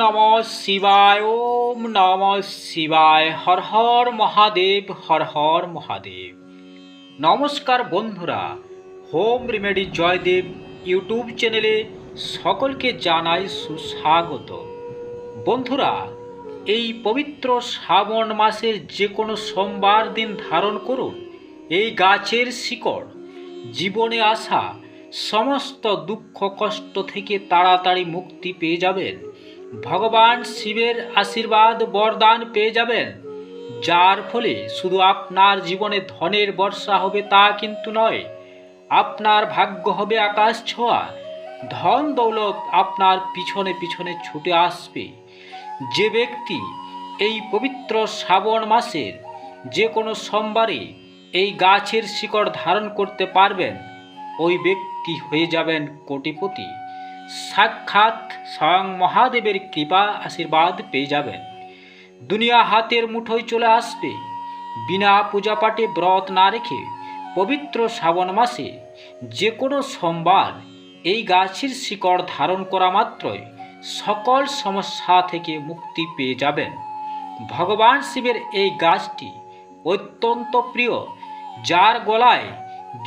নম শিবায়, ওম নম শিবায়, হর হর মহাদেব, হর হর মহাদেব। নমস্কার বন্ধুরা, হোম রেমেডি জয়দেব ইউটিউব চ্যানেলে সকলকে জানাই সুস্বাগত। বন্ধুরা, এই পবিত্র শ্রাবণ মাসের যে কোনো সোমবার দিন ধারণ করুন। এই গাছের শিকড়, জীবনে আসা সমস্ত দুঃখ কষ্ট থেকে তাড়াতাড়ি মুক্তি পেয়ে যাবেন। ভগবান শিবের আশীর্বাদ বরদান পেয়ে যাবেন। যার ফলে শুধু আপনার জীবনে ধনের বর্ষা হবে তা কিন্তু নয়, আপনার ভাগ্য হবে আকাশ ছোঁয়া। ধন দৌলত আপনার পিছনে পিছনে ছুটে আসবে। যে ব্যক্তি এই পবিত্র শ্রাবণ মাসের যে কোনো সোমবারে এই গাছের শিকড় ধারণ করতে পারবেন, ওই ব্যক্তি হয়ে যাবেন কোটিপতি। সাক্ষাৎ স্বয়ং মহাদেবের কৃপা আশীর্বাদ পেয়ে যাবেন দুনিয়া হাতের মুঠোয় চলে আসবে। বিনা পূজাপাঠে ব্রত না রেখে পবিত্র শ্রাবণ মাসে যে কোনো সোমবার এই গাছের শিকড় ধারণ করা মাত্রই সকল সমস্যা থেকে মুক্তি পেয়ে যাবেন। ভগবান শিবের এই গাছটি অত্যন্ত প্রিয়, যার গলায়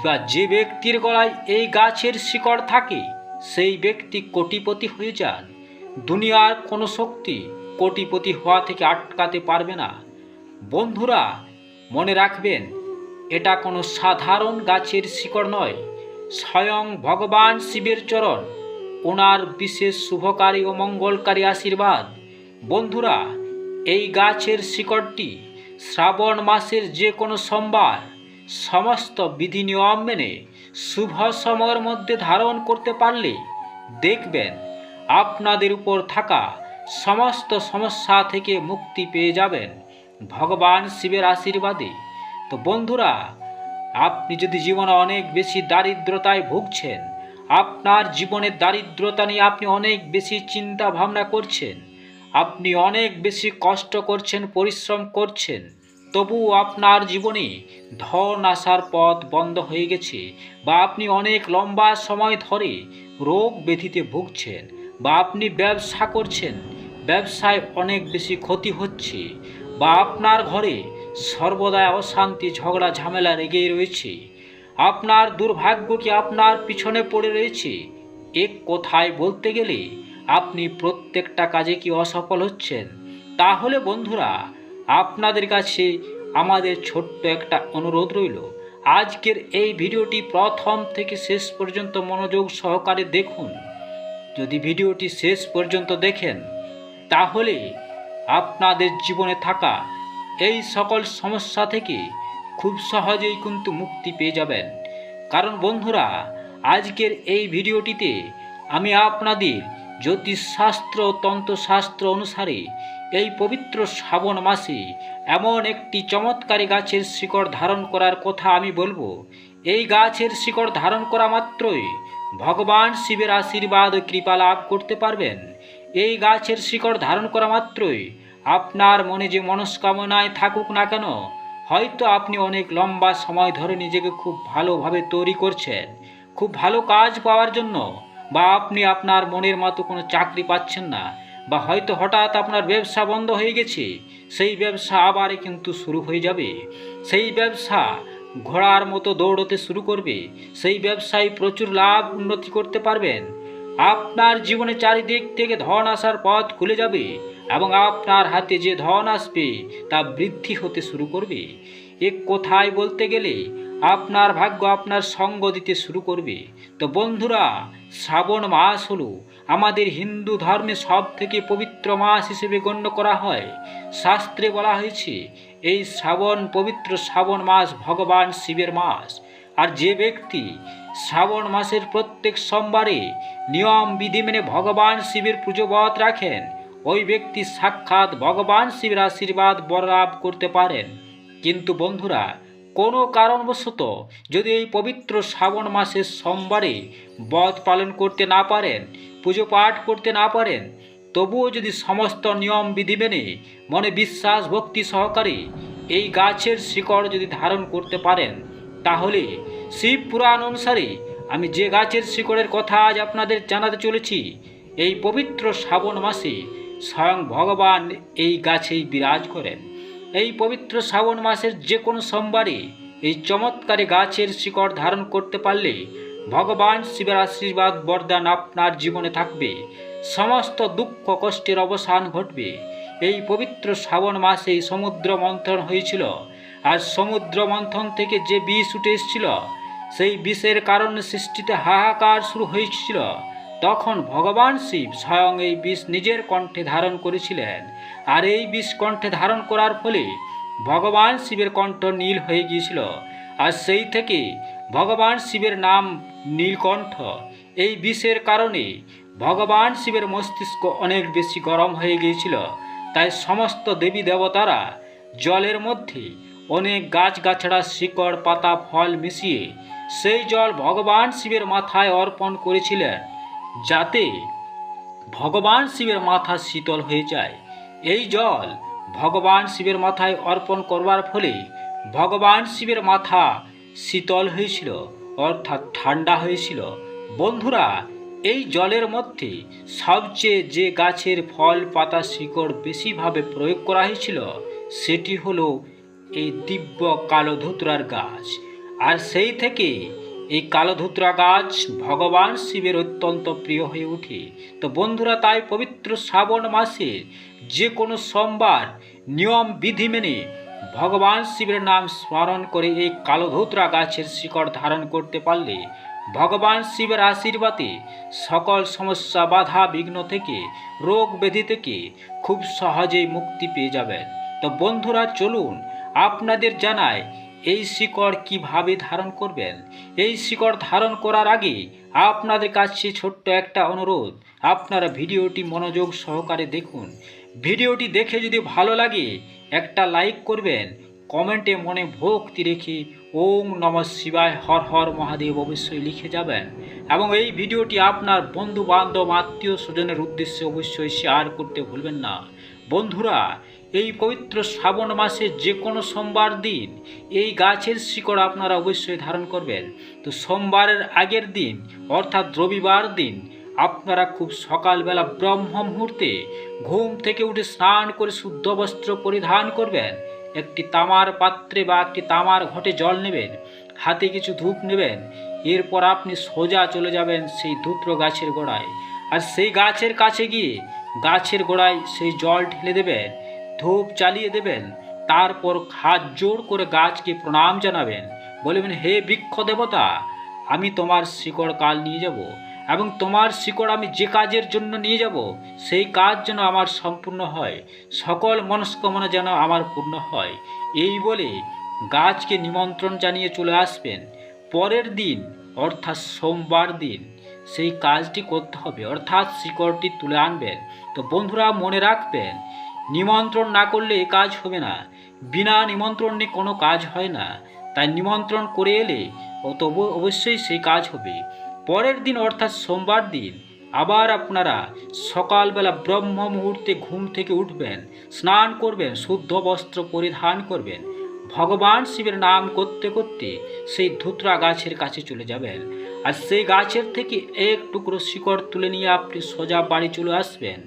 বা যে ব্যক্তির গলায় এই গাছের শিকড় থাকে সেই ব্যক্তি কোটিপতি হয়ে যান। দুনিয়ার কোনো শক্তি কোটিপতি হওয়া থেকে আটকাতে পারবে না। বন্ধুরা, মনে রাখবেন, এটা কোনো সাধারণ গাছের শিকড় নয়, স্বয়ং ভগবান শিবের চরণ। ওনার বিশেষ শুভকারী ও মঙ্গলকারী আশীর্বাদ। বন্ধুরা, এই গাছের শিকড়টি শ্রাবণ মাসের যে কোনো সোমবার সমস্ত বিধি নিয়ম মেনে শুভ সময়ের মধ্যে ধারণ করতে পারলে দেখবেন আপনাদের উপর থাকা সমস্ত সমস্যা থেকে মুক্তি পেয়ে যাবেন ভগবান শিবের আশীর্বাদে। তো বন্ধুরা, আপনি যদি জীবনে অনেক বেশি দারিদ্রতায় ভুগছেন, আপনার জীবনের দারিদ্রতা নিয়ে আপনি অনেক বেশি চিন্তা ভাবনা করছেন, আপনি অনেক বেশি কষ্ট করছেন, পরিশ্রম করছেন তবুও আপনার জীবনে ধন আসার পথ বন্ধ হয়ে গেছে বা আপনি অনেক লম্বা সময় ধরে রোগ ব্যাধিতে ভুগছেন বা আপনি ব্যবসা করছেন, ব্যবসায় অনেক বেশি ক্ষতি হচ্ছে বা আপনার ঘরে সর্বদা অশান্তি, ঝগড়া, ঝামেলা লেগেই রয়েছে, আপনার দুর্ভাগ্যটি আপনার পিছনে পড়ে রয়েছে? এক কথায় বলতে গেলে আপনি প্রত্যেকটা কাজে কি অসফল হচ্ছেন? তাহলে বন্ধুরা আপনাদের কাছে আমাদের ছোট্ট একটা অনুরোধ রইল। আজকের এই ভিডিওটি প্রথম থেকে শেষ পর্যন্ত মনোযোগ সহকারে দেখুন। যদি ভিডিওটি শেষ পর্যন্ত দেখেন, তাহলে আপনাদের জীবনে থাকা এই সকল সমস্যা থেকে খুব সহজেই কিন্তু মুক্তি পেয়ে যাবেন। কারণ বন্ধুরা, আজকের এই ভিডিওটিতে আমি আপনাদের জ্যোতিষশাস্ত্র তন্ত্রশাস্ত্র অনুসারে এই পবিত্র শ্রাবণ মাসে এমন একটি চমৎকারী গাছের শিকড় ধারণ করার কথা আমি বলব। এই গাছের শিকড় ধারণ করা মাত্রই ভগবান শিবের আশীর্বাদ ও কৃপা লাভ করতে পারবেন। এই গাছের শিকড় ধারণ করা মাত্রই আপনার মনে যে মনস্কামনায় থাকুক না কেন, হয়তো আপনি অনেক লম্বা সময় ধরে নিজেকে খুব ভালোভাবে তৈরি করছেন। খুব ভালো কাজ পাওয়ার জন্য বা আপনি আপনার মনের মতো কোনো চাকরি পাচ্ছেন না, বা হয়তো হঠাৎ আপনার ব্যবসা বন্ধ হয়ে গেছে, সেই ব্যবসা আবারই কিন্তু শুরু হয়ে যাবে। সেই ব্যবসা ঘোড়ার মতো দৌড়তে শুরু করবে, সেই ব্যবসায় প্রচুর লাভ উন্নতি করতে পারবেন। আপনার জীবনে চারিদিক থেকে ধন আসার পথ খুলে যাবে এবং আপনার হাতে যে ধন আসবে তা বৃদ্ধি হতে শুরু করবে। এক কথায় বলতে গেলে আপনার ভাগ্য আপনার সঙ্গ দিতে শুরু করবে। তো বন্ধুরা, শ্রাবণ মাস হলো। আমাদের হিন্দু ধর্মে সব থেকে পবিত্র মাস হিসেবে গণ্য করা হয়। শাস্ত্রে বলা হয়েছে, এই শ্রাবণ পবিত্র শ্রাবণ মাস ভগবান শিবের মাস। আর যে ব্যক্তি শ্রাবণ মাসের প্রত্যেক সোমবারে নিয়ম বিধি মেনে ভগবান শিবের পুজোবত রাখেন, ওই ব্যক্তি সাক্ষাৎ ভগবান শিবের আশীর্বাদ বরলাভ করতে পারেন। কিন্তু বন্ধুরা কোনো কারণবশত যদি এই পবিত্র শ্রাবণ মাসের সোমবারে বধ পালন করতে না পারেন, পুজো পাঠ করতে না পারেন, তবুও যদি সমস্ত নিয়ম বিধি মেনে মনে বিশ্বাস, ভক্তি সহকারে এই গাছের শিকড় যদি ধারণ করতে পারেন, তাহলে শিব পুরাণ অনুসারে আমি যে গাছের শিকড়ের কথা আজ আপনাদের জানাতে চলেছি, এই পবিত্র শ্রাবণ মাসে স্বয়ং ভগবান এই গাছেই বিরাজ করেন। এই পবিত্র শ্রাবণ মাসের যে কোনো সোমবারে এই চমৎকারী গাছের শিকড় ধারণ করতে পারলে ভগবান শিবের আশীর্বাদ বরদান আপনার জীবনে থাকবে। সমস্ত দুঃখ কষ্টের অবসান ঘটবে। এই পবিত্র শ্রাবণ মাসে সমুদ্র মন্থন হয়েছিল। আর সমুদ্র মন্থন থেকে যে বিষ উঠে এসেছিল, সেই বিষের কারণে সৃষ্টিতে হাহাকার শুরু হয়েছিল। তখন ভগবান শিব স্বয়ং এই বিষ নিজের কণ্ঠে ধারণ করেছিলেন। আর এই বিষ কণ্ঠে ধারণ করার ফলে ভগবান শিবের কণ্ঠ নীল হয়ে গিয়েছিল। আর সেই থেকে ভগবান শিবের নাম নীলকণ্ঠ। এই বিষের কারণে ভগবান শিবের মস্তিষ্ক অনেক বেশি গরম হয়ে গিয়েছিল। তাই সমস্ত দেবী দেবতারা জলের মধ্যে অনেক গাছগাছড়া, শিকড়, পাতা, ফল মিশিয়ে সেই জল ভগবান শিবের মাথায় অর্পণ করেছিলেন, যাতে ভগবান শিবের মাথা শীতল হয়ে যায়। এই জল ভগবান শিবের মাথায় অর্পণ করবার ফলে ভগবান শিবের মাথা শীতল হয়েছিল, অর্থাৎ ঠান্ডা হয়েছিল। বন্ধুরা, এই জলের মধ্যে সবচেয়ে যে গাছের ফল পাতা শিকড় বেশিভাবে প্রয়োগ করা হয়েছিল, সেটি হলো এই দিব্য কালো ধুতরার গাছ। আর সেই থেকে এই কালোধুত্রা গাছ ভগবান শিবের অত্যন্ত প্রিয় হয়ে ওঠে। তো বন্ধুরা, তাই পবিত্র শ্রাবণ মাসে যে কোনো সোমবার নিয়ম বিধি মেনে ভগবান শিবের নাম স্মরণ করে এই কালোধুত্রা গাছের শিকড় ধারণ করতে পারলে ভগবান শিবের আশীর্বাদে সকল সমস্যা, বাধা, বিঘ্ন থেকে, রোগ ব্যাধি থেকে খুব সহজেই মুক্তি পেয়ে যাবেন। তো বন্ধুরা, চলুন আপনাদের জানায় এই শিকড় কীভাবে ধারণ করবেন? এই শিকড় ধারণ করার আগে আপনাদের কাছে ছোট্ট একটা অনুরোধ। আপনারা ভিডিওটি মনোযোগ সহকারে দেখুন। ভিডিওটি দেখে যদি ভালো লাগে, একটা লাইক করবেন। কমেন্টে মনে ভক্তি রেখে ওম নম শিবায় হর হর মহাদেব অবশ্যই লিখে যাবেন। এবং এই ভিডিওটি আপনার বন্ধু বান্ধব আত্মীয় স্বজনের উদ্দেশ্যে অবশ্যই শেয়ার করতে ভুলবেন না। বন্ধুরা এই পবিত্র শ্রাবণ মাসে যে কোনো সোমবার দিন এই গাছের শিকড় আপনারা অবশ্যই ধারণ করবেন। তো সোমবারের আগের দিন, অর্থাৎ রবিবার দিন, আপনারা খুব সকালবেলা ব্রহ্ম মুহূর্তে ঘুম থেকে উঠে স্নান করে শুদ্ধ বস্ত্র পরিধান করবেন। একটি তামার পাত্রে বা একটি তামার ঘটে জল নেবেন, হাতে কিছু ধূপ নেবেন, এরপর আপনি সোজা চলে যাবেন সেই ধূত্র গাছের গোড়ায়। আর সেই গাছের কাছে গিয়ে গাছের গোড়ায় সেই জল ঢেলে দেবেন। ধূপ চালিয়ে দেবেন, তারপর হাত জোর করে গাছকে প্রণাম জানাবেন, বলবেন, হে বৃক্ষ দেবতা, আমি তোমার শিকড় কাল নিয়ে যাব এবং তোমার শিকড় আমি যে কাজের জন্য নিয়ে যাব, সেই কাজ যেন আমার সম্পূর্ণ হয়, সকল মনস্কামনা যেন আমার পূর্ণ হয়। এই বলে গাছকে নিমন্ত্রণ জানিয়ে চলে আসবেন। পরের দিন, অর্থাৎ সোমবার দিন, সেই কাজটি করতে হবে। অর্থাৎ শিকড়টি তুলে আনবেন। তো বন্ধুরা, মনে রাখবেন নিমন্ত্রণ না করলে কাজ হবে না। বিনা নিমন্ত্রণে কোনো কাজ হয় না। তাই নিমন্ত্রণ করে এলে তবু অবশ্যই সেই কাজ হবে। পরের দিন অর্থাৎ সোমবার দিন আবার আপনারা সকালবেলা ব্রহ্ম মুহূর্তে ঘুম থেকে উঠবেন, স্নান করবেন, শুদ্ধ বস্ত্র পরিধান করবেন। ভগবান শিবের নাম করতে করতে সেই ধুতরা গাছের কাছে চলে যাবেন। আর সেই গাছের থেকে এক টুকরো শিকড় তুলে নিয়ে আপনি সোজা বাড়ি চলে আসবেন।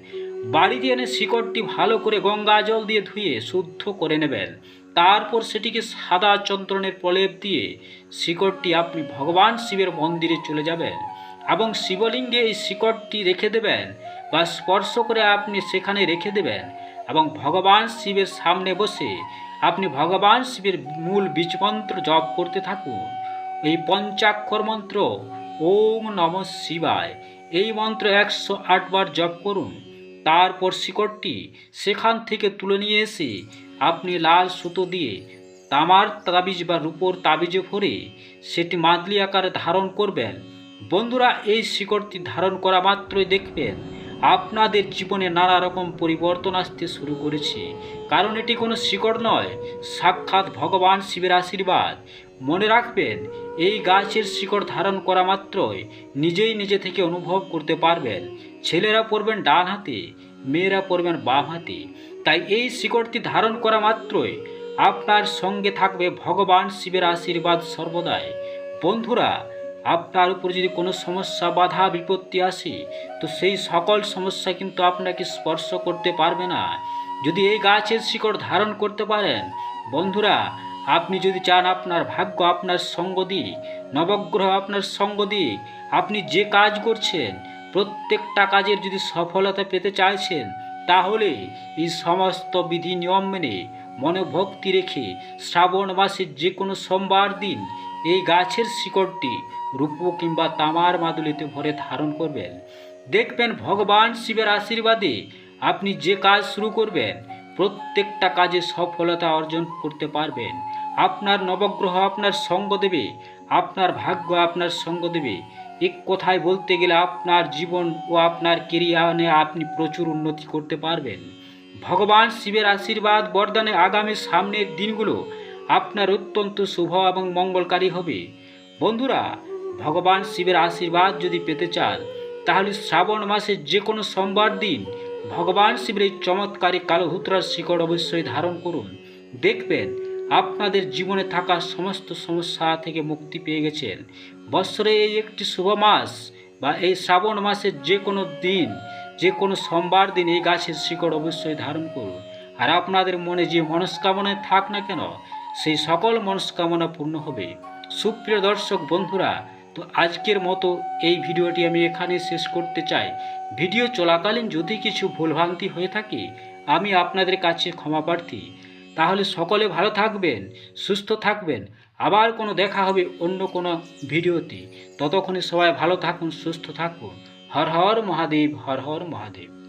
বাড়িতে এনে শিকড়টি ভালো করে গঙ্গা জল দিয়ে ধুয়ে শুদ্ধ করে নেবেন। তারপর সেটিকে সাদা চন্দ্রনের প্রলেপ দিয়ে শিকড়টি আপনি ভগবান শিবের মন্দিরে চলে যাবেন এবং শিবলিঙ্গে এই শিকড়টি রেখে দেবেন বা স্পর্শ করে আপনি সেখানে রেখে দেবেন এবং ভগবান শিবের সামনে বসে আপনি ভগবান শিবের মূল বীজমন্ত্র জপ করতে থাকুন। এই পঞ্চাক্ষর মন্ত্র, ওম নম শিবায়। এই মন্ত্র একশো আটবার জপ করুন। তারপর শিকড়টি সেখান থেকে তুলে নিয়ে এসে আপনি লাল সুতো দিয়ে তামার তাবিজ বা রূপোর তাবিজে ভরে সেটি মাদলি আকারে ধারণ করবেন। বন্ধুরা, এই শিকড়টি ধারণ করা মাত্রই দেখবেন আপনাদের জীবনে নানা রকম পরিবর্তন আসতে শুরু করেছে। কারণ এটি কোনো শিকড় নয়, সাক্ষাৎ ভগবান শিবের আশীর্বাদ। মনে রাখবেন, এই গাছের শিকড় ধারণ করা মাত্রই নিজেই নিজে থেকে অনুভব করতে পারবেন। ছেলেরা পড়বেন ডান হাতে, মেয়েরা পড়বেন বাম হাতে। তাই এই শিকড়টি ধারণ করা মাত্রই আপনার সঙ্গে থাকবে ভগবান শিবের আশীর্বাদ সর্বদাই। বন্ধুরা, আপনার উপর যদি কোনো সমস্যা, বাধা, বিপত্তি আসে, তো সেই সকল সমস্যা কিন্তু আপনাকে স্পর্শ করতে পারবে না। যদি এই গাছের শিকড় ধারণ করতে পারেন, বন্ধুরা আপনি যদি চান আপনার ভাগ্য আপনার সঙ্গ দিক, নবগ্রহ আপনার সঙ্গ দিক, আপনি যে কাজ করছেন, প্রত্যেকটা কাজের যদি সফলতা পেতে চাইছেন, তাহলে এই সমস্ত বিধি নিয়ম মেনে মনে ভক্তি রেখে শ্রাবণ মাসের যে কোনো সোমবার দিন এই গাছের শিকড়টি রূপ কিংবা তামার মাদুলিতে ভরে ধারণ করবেন। দেখবেন ভগবান শিবের আশীর্বাদে আপনি যে কাজ শুরু করবেন প্রত্যেকটা কাজে সফলতা অর্জন করতে পারবেন। আপনার নবগ্রহ আপনার সঙ্গ দেবে, আপনার ভাগ্য আপনার সঙ্গ দেবে। এক কথায় বলতে গেলে আপনার জীবন ও আপনার কেরিয়ারে আপনি প্রচুর উন্নতি করতে পারবেন। ভগবান শিবের আশীর্বাদ বরদানে আগামী সামনের দিনগুলো আপনার অত্যন্ত শুভ এবং মঙ্গলকারী হবে। বন্ধুরা, ভগবান শিবের আশীর্বাদ যদি পেতে চান, তাহলে শ্রাবণ মাসের যে কোনো সোমবার দিন ভগবান শিবের এই চমৎকারী কালোহুত্রার শিকড় অবশ্যই ধারণ করুন। দেখবেন, আপনাদের জীবনে থাকা সমস্ত সমস্যা থেকে মুক্তি পেয়ে গেছেন। বৎসরে এই একটি শুভ মাস বা এই শ্রাবণ মাসের যে কোনো দিন, যে কোনো সোমবার দিন এই গাছের শিকড় অবশ্যই ধারণ করুন। আর আপনাদের মনে যে মনস্কামনায় থাক না কেন, সেই সকল মনস্কামনা পূর্ণ হবে। সুপ্রিয় দর্শক বন্ধুরা তো আজকের মতো এই ভিডিওটি আমি এখানে শেষ করতে চাই। ভিডিও চলাকালীন যদি কিছু ভুলভ্রান্তি হয়ে থাকে, আমি আপনাদের কাছে ক্ষমা প্রার্থী। তাহলে সকলে ভালো থাকবেন, সুস্থ থাকবেন। আবার কোনো দেখা হবে অন্য কোনো ভিডিওতে। ততক্ষণে সবাই ভালো থাকুন, সুস্থ থাকুন। হর হর মহাদেব, হর হর মহাদেব।